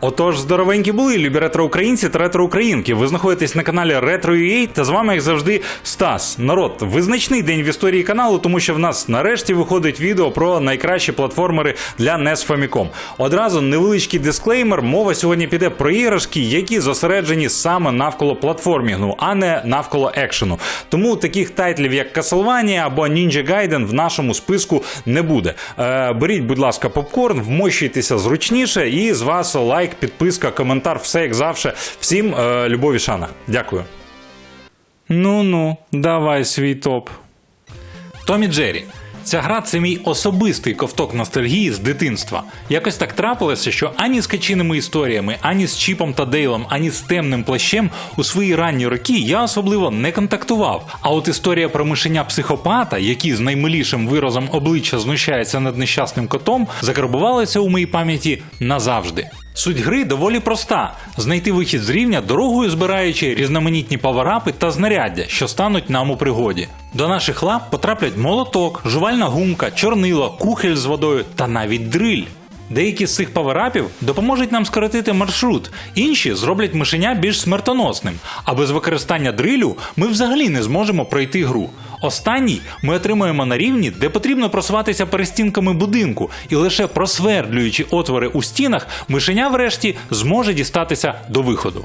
Отож, здоровенькі були, любі ретро-українці та ретро-українки. Ви знаходитесь на каналі Retro.ua та з вами, як завжди, Стас. Народ, визначний день в історії каналу, тому що в нас нарешті виходить відео про найкращі платформери для NES Famicom. Одразу невеличкий дисклеймер. Мова сьогодні піде про іграшки, які зосереджені саме навколо платформінгу, а не навколо екшену. Тому таких тайтлів, як Castlevania або Ninja Gaiden в нашому списку не буде. Е, беріть, будь ласка, попкорн, вмощуйтеся зручніше, і з вас лайк, підписка, коментар, все як завжди. Всім е, любові шана. Дякую. Ну ну, давай свій топ. Томі Джері. Ця гра це мій особистий ковток ностальгії з дитинства. Якось так трапилося, що ані з качиними історіями, ані з Чіпом та Дейлом, ані з темним плащем у свої ранні роки я особливо не контактував. А от історія про мишеня психопата, який з наймилішим виразом обличчя знущається над нещасним котом, закарбувалася у моїй пам'яті назавжди. Суть гри доволі проста: знайти вихід з рівня, дорогою збираючи різноманітні паверапи та знаряддя, що стануть нам у пригоді. До наших лап потраплять молоток, жувальна гумка, чорнило, кухель з водою та навіть дриль. Деякі з цих паверапів допоможуть нам скоротити маршрут, інші зроблять мишеня більш смертоносним. А без використання дрилю ми взагалі не зможемо пройти гру. Останній ми отримуємо на рівні, де потрібно просуватися перестінками будинку, і лише просвердлюючи отвори у стінах, мишеня врешті зможе дістатися до виходу.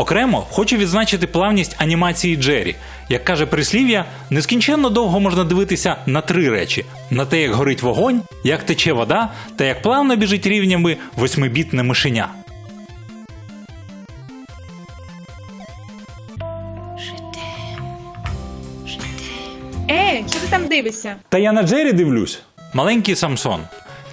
Окремо хочу відзначити плавність анімації Джері. Як каже прислів'я, нескінченно довго можна дивитися на три речі: на те, як горить вогонь, як тече вода, та як плавно біжить рівнями восьмибітне мишеня. Ей, що ти там дивишся? Та я на Джері дивлюсь. Маленький Самсон.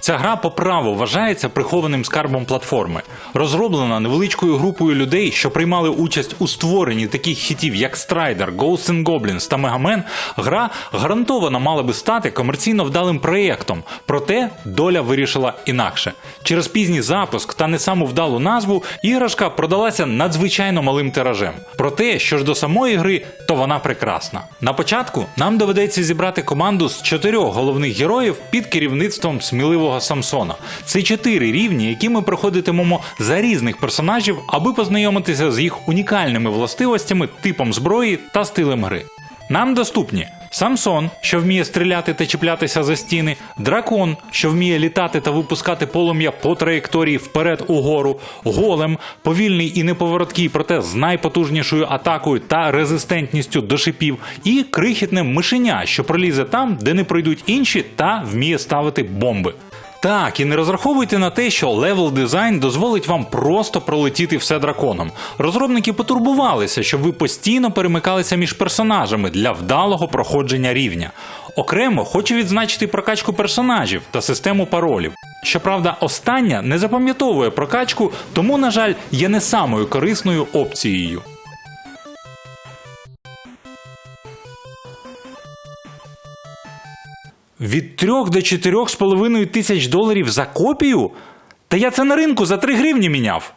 Ця гра по праву вважається прихованим скарбом платформи. Розроблена невеличкою групою людей, що приймали участь у створенні таких хітів, як Strider, Ghosts and Goblins та Мегамен, гра гарантовано мала би стати комерційно вдалим проєктом. Проте доля вирішила інакше. Через пізній запуск та не саму вдалу назву іграшка продалася надзвичайно малим тиражем. Проте, що ж до самої гри, то вона прекрасна. На початку нам доведеться зібрати команду з чотирьох головних героїв під керівництвом сміливого Самсона. Це чотири рівні, які ми проходитимемо за різних персонажів, аби познайомитися з їх унікальними властивостями, типом зброї та стилем гри. Нам доступні Самсон, що вміє стріляти та чіплятися за стіни, дракон, що вміє літати та випускати полум'я по траєкторії вперед угору, голем, повільний і неповороткий, проте з найпотужнішою атакою та резистентністю до шипів, і крихітне мишеня, що пролізе там, де не пройдуть інші, та вміє ставити бомби. Так, і не розраховуйте на те, що левел дизайн дозволить вам просто пролетіти все драконом. Розробники потурбувалися, щоб ви постійно перемикалися між персонажами для вдалого проходження рівня. Окремо хочу відзначити прокачку персонажів та систему паролів. Щоправда, остання не запам'ятовує прокачку, тому, на жаль, є не самою корисною опцією. Від 3 до 4,5 тисяч доларів за копію? Та я це на ринку за 3 гривні міняв.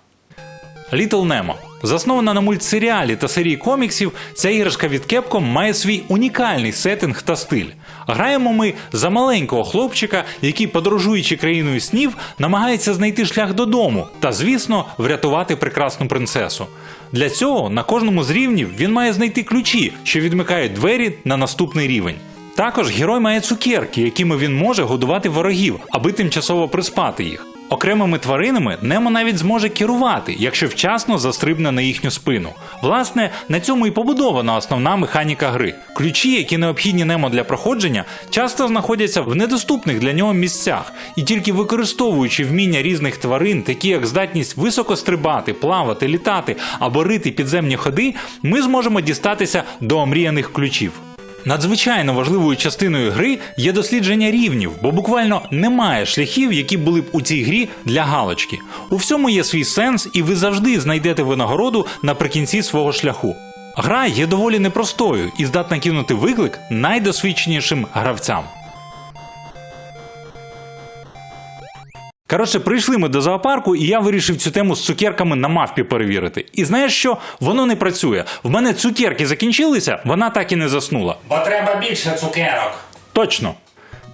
Little Nemo. Заснована на мультсеріалі та серії коміксів, ця іграшка від Capcom має свій унікальний сеттинг та стиль. Граємо ми за маленького хлопчика, який, подорожуючи країною снів, намагається знайти шлях додому та, звісно, врятувати прекрасну принцесу. Для цього на кожному з рівнів він має знайти ключі, що відмикають двері на наступний рівень. Також герой має цукерки, якими він може годувати ворогів, аби тимчасово приспати їх. Окремими тваринами Немо навіть зможе керувати, якщо вчасно застрибне на їхню спину. Власне, на цьому і побудована основна механіка гри. Ключі, які необхідні Немо для проходження, часто знаходяться в недоступних для нього місцях, і тільки використовуючи вміння різних тварин, такі як здатність високо стрибати, плавати, літати або рити підземні ходи, ми зможемо дістатися до омріяних ключів. Надзвичайно важливою частиною гри є дослідження рівнів, бо буквально немає шляхів, які були б у цій грі для галочки. У всьому є свій сенс, і ви завжди знайдете винагороду наприкінці свого шляху. Гра є доволі непростою і здатна кинути виклик найдосвідченішим гравцям. Коротше, прийшли ми до зоопарку, і я вирішив цю тему з цукерками на мавпі перевірити. І знаєш що? Воно не працює. В мене цукерки закінчилися, вона так і не заснула. Бо треба більше цукерок. Точно.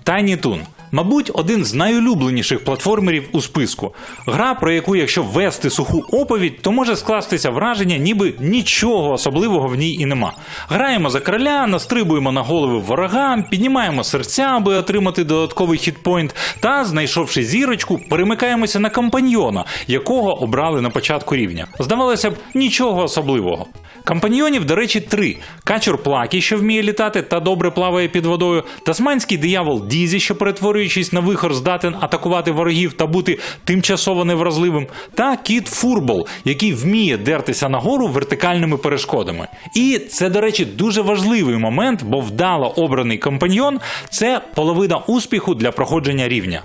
Тайні Toon. Мабуть, один з найулюбленіших платформерів у списку. Гра, про яку, якщо ввести суху оповідь, то може скластися враження, ніби нічого особливого в ній і нема. Граємо за короля, настрибуємо на голови ворогам, піднімаємо серця, аби отримати додатковий хітпойнт, та, знайшовши зірочку, перемикаємося на компаньйона, якого обрали на початку рівня. Здавалося б, нічого особливого. Компаньйонів, до речі, три: качур Плакі, що вміє літати та добре плаває під водою, тасманський диявол Дізі, що перетворюючись на вихор, здатен атакувати ворогів та бути тимчасово невразливим, та кіт Фурбол, який вміє дертися нагору вертикальними перешкодами. І це, до речі, дуже важливий момент, бо вдало обраний компаньйон це половина успіху для проходження рівня.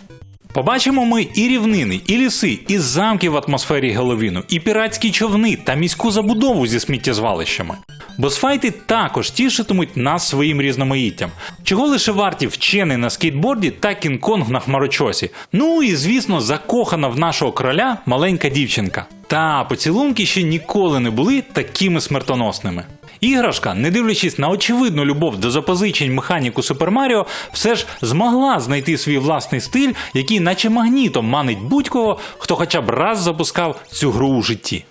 Побачимо ми і рівнини, і ліси, і замки в атмосфері Геловіну, і піратські човни та міську забудову зі сміттєзвалищами. Босфайти також тішитимуть нас своїм різноманіттям. Чого лише варті вчений на скейтборді та Кінг-Конг на хмарочосі. Ну і звісно, закохана в нашого короля маленька дівчинка. Та поцілунки ще ніколи не були такими смертоносними. Іграшка, не дивлячись на очевидну любов до запозичень механіку Супер Маріо, все ж змогла знайти свій власний стиль, який, наче магнітом, манить будь-кого, хто хоча б раз запускав цю гру у житті.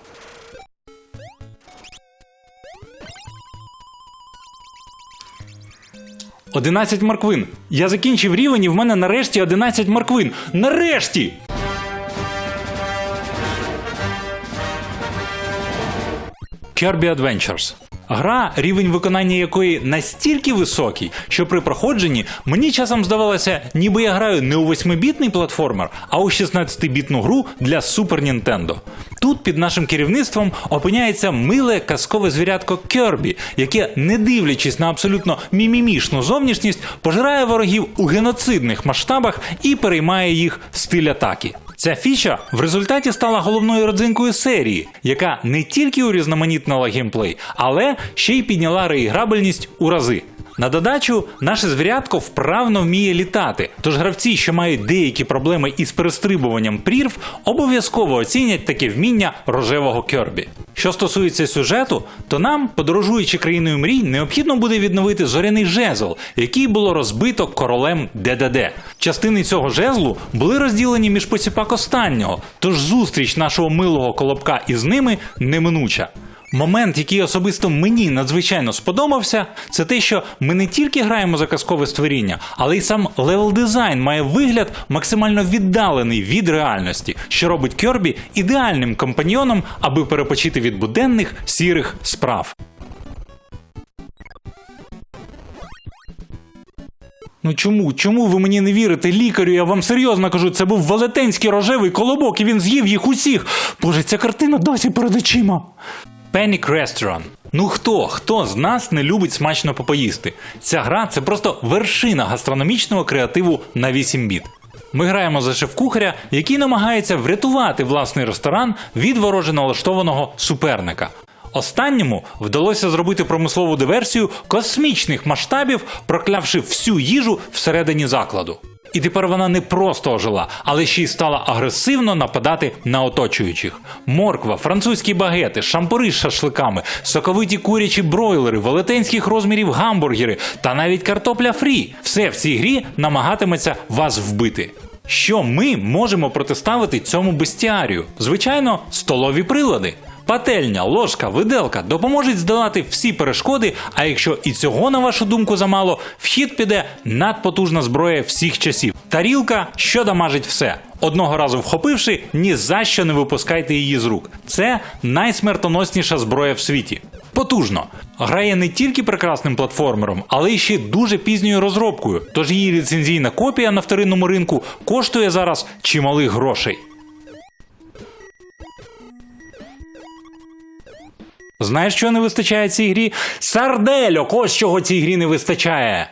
Одинадцять морквин. Я закінчив рівень і в мене нарешті 11 морквин. Нарешті! Kirby Adventures. Гра, рівень виконання якої настільки високий, що при проходженні мені часом здавалося, ніби я граю не у 8-бітний платформер, а у 16-бітну гру для Super Nintendo. Тут під нашим керівництвом опиняється миле казкове звірятко Кербі, яке, не дивлячись на абсолютно мімімішну зовнішність, пожирає ворогів у геноцидних масштабах і переймає їх стиль атаки. Ця фіча в результаті стала головною родзинкою серії, яка не тільки урізноманітнила геймплей, але ще й підняла реіграбельність у рази. На додачу, наше звірятко вправно вміє літати, тож гравці, що мають деякі проблеми із перестрибуванням прірв, обов'язково оцінять таке вміння рожевого Кербі. Що стосується сюжету, то нам, подорожуючи країною мрій, необхідно буде відновити зоряний жезл, який було розбито королем ДДД. Частини цього жезлу були розділені між посіпак останнього, тож зустріч нашого милого колобка із ними неминуча. Момент, який особисто мені надзвичайно сподобався, це те, що ми не тільки граємо за казкове створіння, але й сам левел дизайн має вигляд максимально віддалений від реальності, що робить Кербі ідеальним компаньйоном, аби перепочити від буденних сірих справ. Ну чому? Чому ви мені не вірите, лікарю? Я вам серйозно кажу, це був велетенський рожевий колобок, і він з'їв їх усіх. Боже, ця картина досі перед очима. Panic Restaurant. Ну хто, хто з нас не любить смачно попоїсти? Ця гра це просто вершина гастрономічного креативу на 8 біт. Ми граємо за шеф-кухаря, який намагається врятувати власний ресторан від вороже налаштованого суперника. Останньому вдалося зробити промислову диверсію космічних масштабів, проклявши всю їжу всередині закладу. І тепер вона не просто ожила, але ще й стала агресивно нападати на оточуючих. Морква, французькі багети, шампури з шашликами, соковиті курячі бройлери, велетенських розмірів гамбургери та навіть картопля фрі. Все в цій грі намагатиметься вас вбити. Що ми можемо протиставити цьому бестіарію? Звичайно, столові прилади. Пательня, ложка, виделка допоможуть здолати всі перешкоди. А якщо і цього, на вашу думку, замало, в хід піде надпотужна зброя всіх часів. Тарілка, що дамажить все. Одного разу вхопивши, ні за що не випускайте її з рук. Це найсмертоносніша зброя в світі. Потужно. Грає не тільки прекрасним платформером, але й ще дуже пізньою розробкою. Тож її ліцензійна копія на вторинному ринку коштує зараз чималих грошей. Знаєш, що не вистачає цій грі? Сардельок! Ось чого цій грі не вистачає.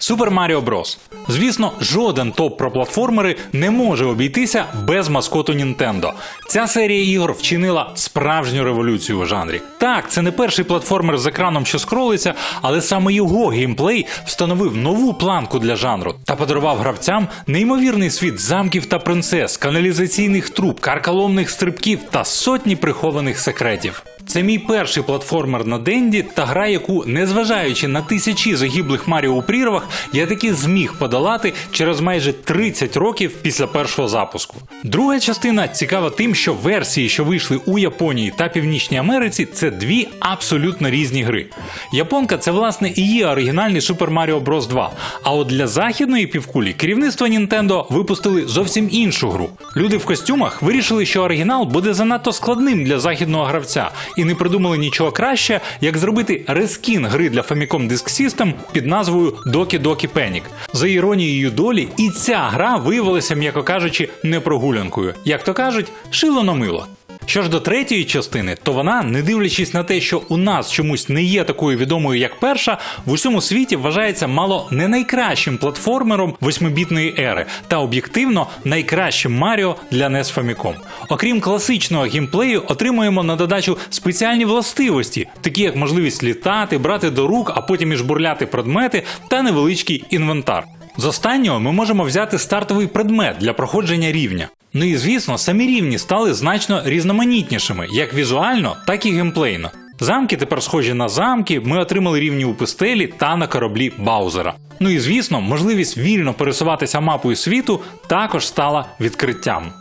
Супер Маріо Брос. Звісно, жоден топ про платформери не може обійтися без маскоту Нінтендо. Ця серія ігор вчинила справжню революцію у жанрі. Так, це не перший платформер з екраном, що скролиться, але саме його геймплей встановив нову планку для жанру та подарував гравцям неймовірний світ замків та принцес, каналізаційних труб, карколомних стрибків та сотні прихованих секретів. Це мій перший платформер на Денді та гра, яку, незважаючи на тисячі загиблих Маріо у прірвах, я таки зміг подолати через майже 30 років після першого запуску. Друга частина цікава тим, що версії, що вийшли у Японії та Північній Америці, це дві абсолютно різні гри. Японка це власне і є оригінальний Super Mario Bros. 2. А от для західної півкулі керівництво Nintendo випустили зовсім іншу гру. Люди в костюмах вирішили, що оригінал буде занадто складним для західного гравця, і не придумали нічого краще, як зробити рескін гри для Famicom Disk System під назвою Doki Doki Panic. За іронією долі, і ця гра виявилася, м'яко кажучи, не прогулянкою. Як то кажуть, шило на мило. Що ж до третьої частини, то вона, не дивлячись на те, що у нас чомусь не є такою відомою, як перша, в усьому світі вважається мало не найкращим платформером восьмибітної ери та об'єктивно найкращим Маріо для NES Famicom. Окрім класичного геймплею, отримуємо на додачу спеціальні властивості, такі як можливість літати, брати до рук, а потім і жбурляти предмети та невеличкий інвентар. З останнього ми можемо взяти стартовий предмет для проходження рівня. Ну і звісно, самі рівні стали значно різноманітнішими, як візуально, так і геймплейно. Замки тепер схожі на замки, ми отримали рівні у пустелі та на кораблі Баузера. Ну і звісно, можливість вільно пересуватися мапою світу також стала відкриттям.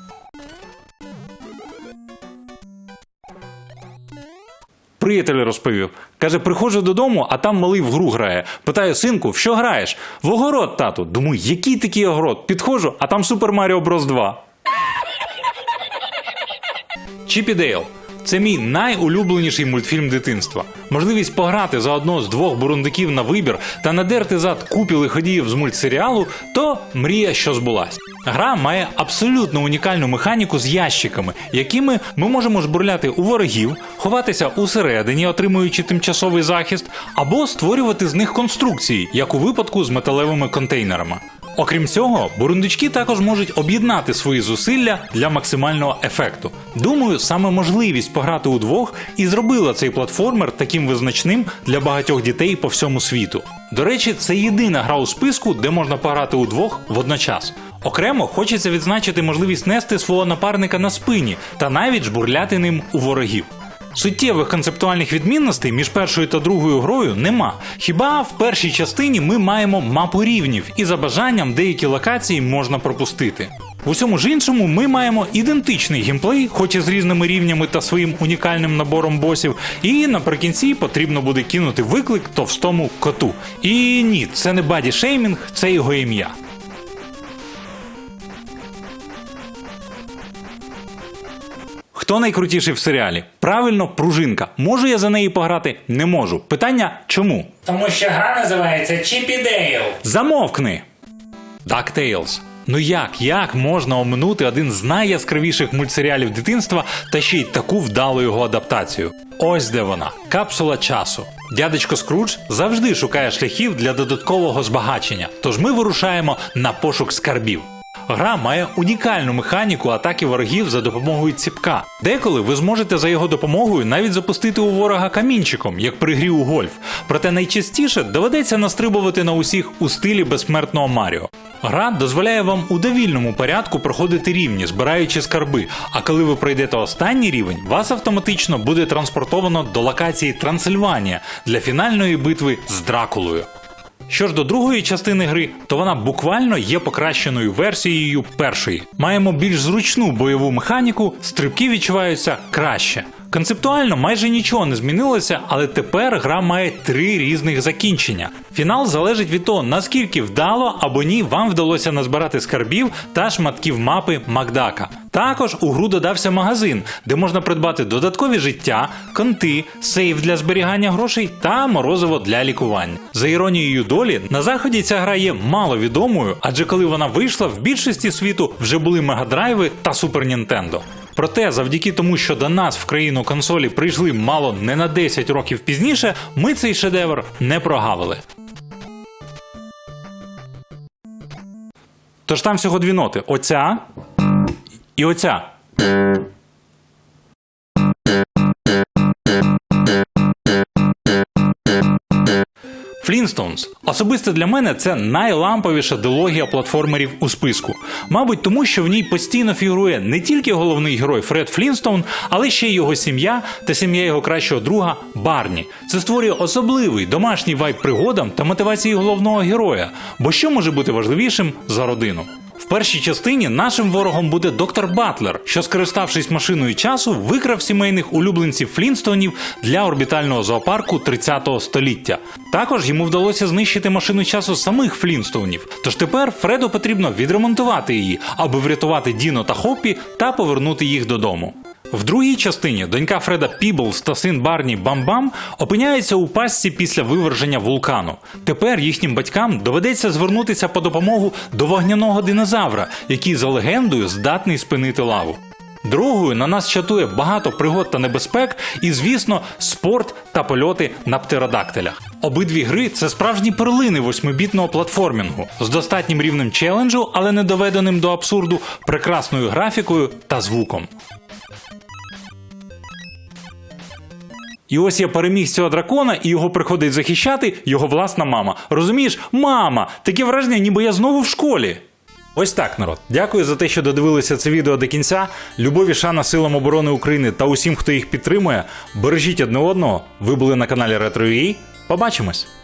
Приятель розповів. Каже, приходжу додому, а там малий в гру грає. Питаю, синку, в що граєш? В огород, тату. Думаю, який такий огород? Підходжу, а там Супер Маріо Брос 2. Чіп і Дейл. Це мій найулюбленіший мультфільм дитинства. Можливість пограти за одного з двох бурундиків на вибір та надерти зад купі лиходіїв з мультсеріалу, то мрія, що збулась. Гра має абсолютно унікальну механіку з ящиками, якими ми можемо жбурляти у ворогів, ховатися усередині, отримуючи тимчасовий захист, або створювати з них конструкції, як у випадку з металевими контейнерами. Окрім цього, бурундучки також можуть об'єднати свої зусилля для максимального ефекту. Думаю, саме можливість пограти удвох і зробила цей платформер таким визначним для багатьох дітей по всьому світу. До речі, це єдина гра у списку, де можна пограти удвох водночас. Окремо хочеться відзначити можливість нести свого напарника на спині та навіть жбурляти ним у ворогів. Суттєвих концептуальних відмінностей між першою та другою грою нема. Хіба в першій частині ми маємо мапу рівнів, і за бажанням деякі локації можна пропустити. В усьому ж іншому ми маємо ідентичний геймплей, хоч і з різними рівнями та своїм унікальним набором босів. І наприкінці потрібно буде кинути виклик товстому коту. І ні, це не баді шеймінг, це його ім'я. Хто найкрутіший в серіалі? Правильно, пружинка. Можу я за неї пограти? Не можу. Питання чому? Тому що гра називається Чіпі Дейл. Замовкни. DuckTales. Ну як, як можна оминути один з найяскравіших мультсеріалів дитинства та ще й таку вдалу його адаптацію? Ось де вона капсула часу. Дядечко Скрудж завжди шукає шляхів для додаткового збагачення, тож ми вирушаємо на пошук скарбів. Гра має унікальну механіку атаки ворогів за допомогою ціпка. Деколи ви зможете за його допомогою навіть запустити у ворога камінчиком, як при грі у гольф. Проте найчастіше доведеться настрибувати на усіх у стилі безсмертного Маріо. Гра дозволяє вам у довільному порядку проходити рівні, збираючи скарби. А коли ви пройдете останній рівень, вас автоматично буде транспортовано до локації Трансильванія для фінальної битви з Дракулою. Що ж до другої частини гри, то вона буквально є покращеною версією першої. Маємо більш зручну бойову механіку, стрибки відчуваються краще. Концептуально майже нічого не змінилося, але тепер гра має три різних закінчення. Фінал залежить від того, наскільки вдало або ні вам вдалося назбирати скарбів та шматків мапи Макдака. Також у гру додався магазин, де можна придбати додаткові життя, конти, сейф для зберігання грошей та морозиво для лікування. За іронією долі, на заході ця гра є маловідомою, адже коли вона вийшла, в більшості світу вже були мегадрайви та Супер Нінтендо. Проте, завдяки тому, що до нас в країну консолі прийшли мало не на 10 років пізніше, ми цей шедевр не прогавили. Тож там всього дві ноти: оця і оця. Flintstones. Особисто для мене це найламповіша дилогія платформерів у списку. Мабуть, тому що в ній постійно фігурує не тільки головний герой Фред Флінстоун, але ще й його сім'я та сім'я його кращого друга Барні. Це створює особливий домашній вайб пригодам та мотивації головного героя. Бо що може бути важливішим за родину? Першій частині нашим ворогом буде доктор Батлер, що, скориставшись машиною часу, викрав сімейних улюбленців Флінстонів для орбітального зоопарку 30-го століття. Також йому вдалося знищити машину часу самих Флінстоунів. Тож тепер Фреду потрібно відремонтувати її, аби врятувати Діно та Хоппі та повернути їх додому. В другій частині донька Фреда Піблс та син Барні Бам-Бам опиняються у пастці після виверження вулкану. Тепер їхнім батькам доведеться звернутися по допомогу до вогняного динозавра, який за легендою здатний спинити лаву. Другою на нас чатує багато пригод та небезпек, і, звісно, спорт та польоти на птеродактилях. Обидві гри це справжні перлини восьмибітного платформінгу з достатнім рівнем челенджу, але не доведеним до абсурду, прекрасною графікою та звуком. І ось я переміг цього дракона, і його приходить захищати його власна мама. Розумієш, мама, таке враження, ніби я знову в школі. Ось так, народ. Дякую за те, що додивилися це відео до кінця. Любові шана силам оборони України та усім, хто їх підтримує. Бережіть одне одного. Ви були на каналі Ретро.ua. Побачимось!